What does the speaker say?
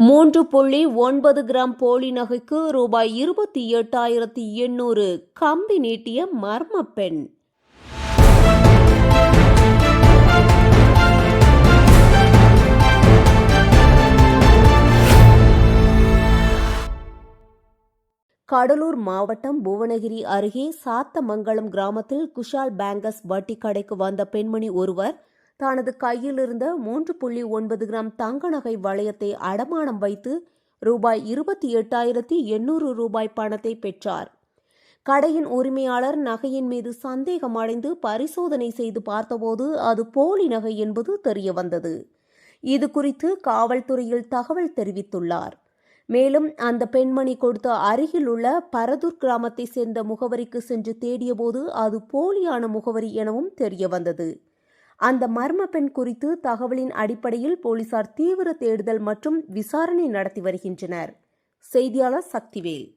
மூன்று புள்ளி ஒன்பது கிராம் போலி நகைக்கு ரூபாய் இருபத்தி எட்டாயிரத்தி எண்ணூறு கம்பி நீட்டிய மர்ம பெண். கடலூர் மாவட்டம் புவனகிரி அருகே சாத்தமங்கலம் கிராமத்தில் குஷால் பேங்கஸ் வட்டி கடைக்கு வந்த பெண்மணி ஒருவர் தனது கையில் இருந்த மூன்று புள்ளி ஒன்பது கிராம் தங்க நகை வளையத்தை அடமானம் வைத்து ரூபாய் இருபத்தி எட்டாயிரத்தி எண்ணூறு ரூபாய் பணத்தை பெற்றார். கடையின் உரிமையாளர் நகையின் மீது சந்தேகமடைந்து பரிசோதனை செய்து பார்த்தபோது அது போலி நகை என்பது தெரியவந்தது. இது குறித்து காவல்துறையில் தகவல் தெரிவித்துள்ளார். மேலும் அந்த பெண்மணி கொடுத்த அருகில் உள்ள பரதூர் கிராமத்தை சேர்ந்த முகவரிக்கு சென்று தேடியபோது அது போலியான முகவரி எனவும் தெரியவந்தது. அந்த மர்ம பெண் குறித்து தகவலின் அடிப்படையில் போலீசார் தீவிர தேடுதல் மற்றும் விசாரணை நடத்தி வருகின்றனர். செய்தியாளர் சக்திவேல்.